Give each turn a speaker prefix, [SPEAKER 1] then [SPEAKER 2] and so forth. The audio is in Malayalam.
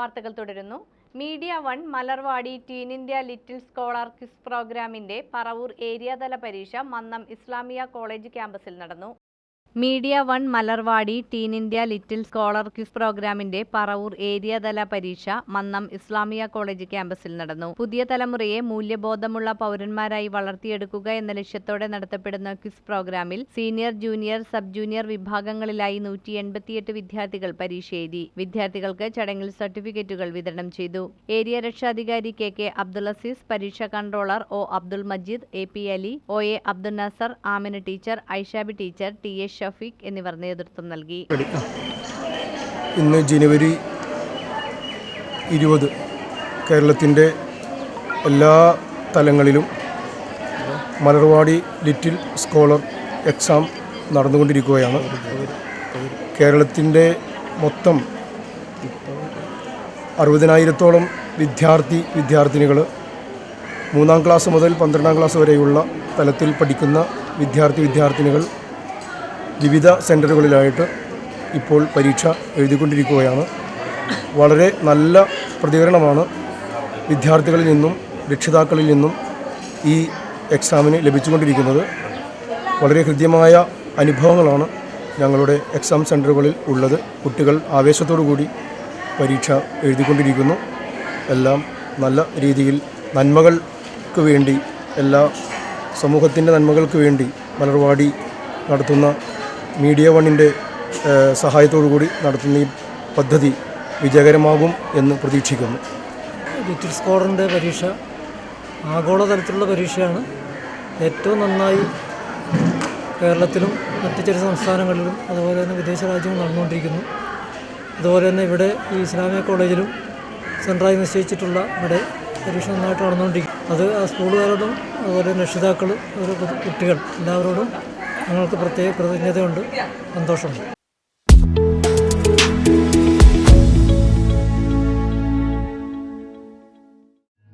[SPEAKER 1] വാർത്തകൾ തുടരുന്നു. Media one Malarvadi teen India little scholar quiz പ്രോഗ്രാമിന്റെ പറവൂർ ഏരിയാതല പരീക്ഷ മന്നം ഇസ്ലാമിയ കോളേജ് ക്യാമ്പസിൽ നടന്നു. Media one Malarvadi teen India little scholar quiz പ്രോഗ്രാമിന്റെ പറവൂർ ഏരിയതല പരീക്ഷ മന്നം ഇസ്ലാമിയ കോളേജ് ക്യാമ്പസിൽ നടന്നു. പുതിയ തലമുറയെ മൂല്യബോധമുള്ള പൗരന്മാരായി വളർത്തിയെടുക്കുക എന്ന ലക്ഷ്യത്തോടെ നടത്തപ്പെടുന്ന ക്വിസ് പ്രോഗ്രാമിൽ സീനിയർ ജൂനിയർ സബ് ജൂനിയർ വിഭാഗങ്ങളിലായി നൂറ്റി എൺപത്തിയെട്ട് വിദ്യാർത്ഥികൾ പരീക്ഷ എഴുതി. വിദ്യാർത്ഥികൾക്ക് ചടങ്ങിൽ സർട്ടിഫിക്കറ്റുകൾ വിതരണം ചെയ്തു. ഏരിയ രക്ഷാധികാരി കെ കെ അബ്ദുൽ അസീസ് പരീക്ഷ controller O Abdul Majeed A P Ali O A Abdul Nasar Amina teacher Aishabi teacher T A Shafeeq എന്നിവർ നേതൃത്വം നൽകി.
[SPEAKER 2] ഇന്ന് ജനുവരി ഇരുപത് കേരളത്തിന്റെ എല്ലാ തലങ്ങളിലും മലർവാടി ലിറ്റിൽ സ്കോളർ എക്സാം നടന്നുകൊണ്ടിരിക്കുകയാണ്. കേരളത്തിന്റെ മൊത്തം അറുപതിനായിരത്തോളം വിദ്യാർത്ഥി വിദ്യാർത്ഥിനികൾ മൂന്നാം ക്ലാസ് മുതൽ പന്ത്രണ്ടാം ക്ലാസ് വരെയുള്ള തലത്തിൽ പഠിക്കുന്ന വിദ്യാർത്ഥി വിദ്യാർത്ഥിനികൾ വിവിധ സെന്ററുകളിലായിട്ട് ഇപ്പോൾ പരീക്ഷ എഴുതിക്കൊണ്ടിരിക്കുകയാണ്. വളരെ നല്ല പ്രതികരണമാണ് വിദ്യാർത്ഥികളിൽ നിന്നും രക്ഷിതാക്കളിൽ നിന്നും ഈ എക്സാമിന് ലഭിച്ചുകൊണ്ടിരിക്കുന്നത്. വളരെ ഹൃദ്യമായ അനുഭവങ്ങളാണ് ഞങ്ങളുടെ എക്സാം സെന്ററുകളിൽ ഉള്ളത്. കുട്ടികൾ ആവേശത്തോടു കൂടി പരീക്ഷ എഴുതിക്കൊണ്ടിരിക്കുന്നു. എല്ലാം നല്ല രീതിയിൽ നന്മകൾക്ക് വേണ്ടി എല്ലാ സമൂഹത്തിന്റെ നന്മകൾക്ക് വേണ്ടി മലർവാടി നടത്തുന്ന മീഡിയ വണ്ണിന്റെ കൂടി നടത്തുന്ന ഈ പദ്ധതി വിജയകരമാകും എന്ന് പ്രതീക്ഷിക്കുന്നു.
[SPEAKER 3] ലിറ്റിൽ സ്കോറിന്റെ പരീക്ഷ ആഗോളതലത്തിലുള്ള പരീക്ഷയാണ്. ഏറ്റവും നന്നായി കേരളത്തിലും മറ്റു ചില സംസ്ഥാനങ്ങളിലും അതുപോലെ തന്നെ വിദേശ രാജ്യങ്ങളും നടന്നുകൊണ്ടിരിക്കുന്നു. അതുപോലെ തന്നെ ഇവിടെ ഈ ഇസ്ലാമിക കോളേജിലും സെൻട്രായി നിശ്ചയിച്ചിട്ടുള്ള ഇവിടെ പരീക്ഷ നന്നായിട്ട് നടന്നുകൊണ്ടിരിക്കും അത് ആ സ്കൂളുകാരോടും അതുപോലെ രക്ഷിതാക്കൾ കുട്ടികൾ എല്ലാവരോടും ഞങ്ങൾക്ക് പ്രത്യേക കൃതജ്ഞതയുണ്ട് സന്തോഷമുണ്ട്.